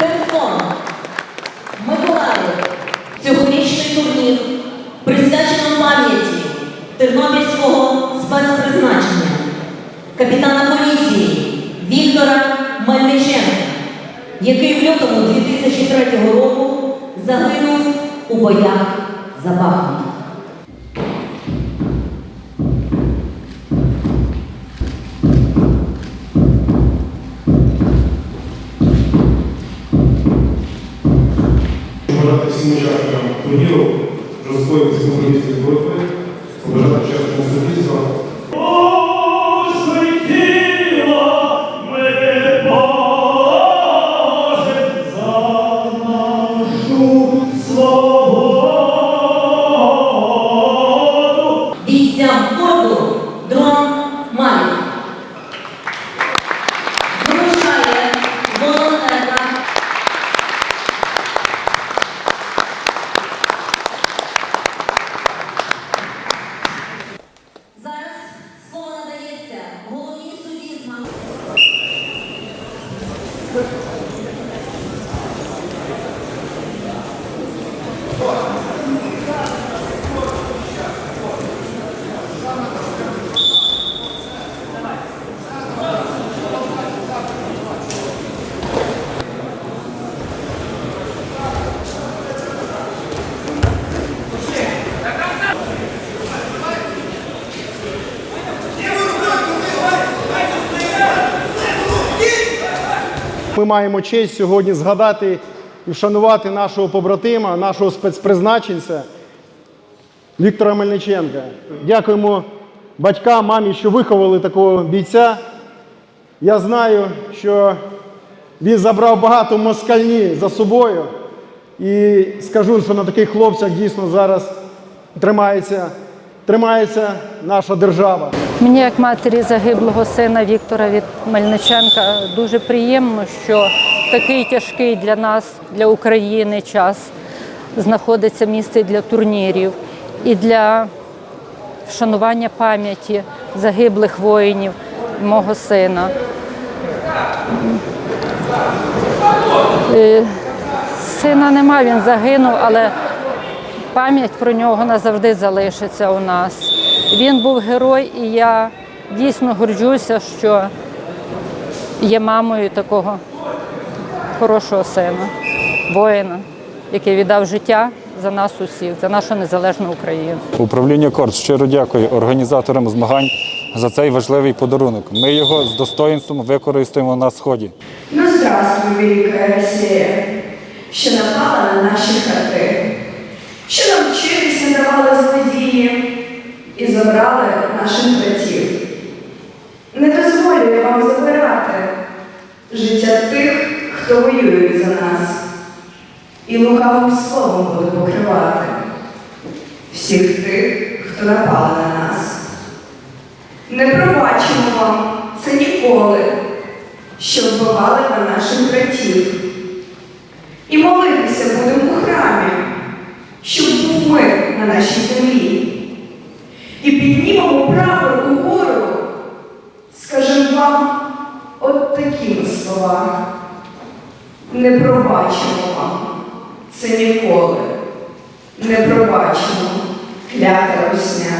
Телефон Миколаїв. Цьогорічний турнір присвячено пам'яті тернопільського спецпризначення капітана поліції Віктора Мельниченка, який в лютому 2003 року загинув у боях за Бахмут. Побажати всім учасникам турніру розпою української боротьби, Ми маємо честь сьогодні згадати і вшанувати нашого побратима, нашого спецпризначенця Віктора Мельниченка. Дякуємо батькам, мамі, що виховали такого бійця. Я знаю, що він забрав багато москальні за собою. І скажу, що на таких хлопцях дійсно зараз тримається, тримається наша держава. Мені, як матері загиблого сина Віктора від Мельниченка, дуже приємно, що такий тяжкий для нас, для України час знаходиться місце для турнірів і для вшанування пам'яті загиблих воїнів мого сина. Е, Сина нема, він загинув, але пам'ять про нього назавжди залишиться у нас. Він був герой, і я дійсно горджуся, що є мамою такого хорошого сина, воїна, який віддав життя за нас усіх, за нашу незалежну Україну. Управління Корд щиро дякує організаторам змагань за цей важливий подарунок. Ми його з достоїнством використаємо на сході. Ну, здравствуй, велика Росія, що напала на наші хати, що нам вчитись не давали злодії і забрали наших братів. Не вам забирати життя тих, хто воює за нас, і лукавим словом буду покривати всіх тих, хто напали на нас. Не пробачимо вам це ніколи що вбивали на наших братів. І молитися будемо у храмі, вам от такими словами. Не пробачимо вам це ніколи. Не пробачимо, клята русня.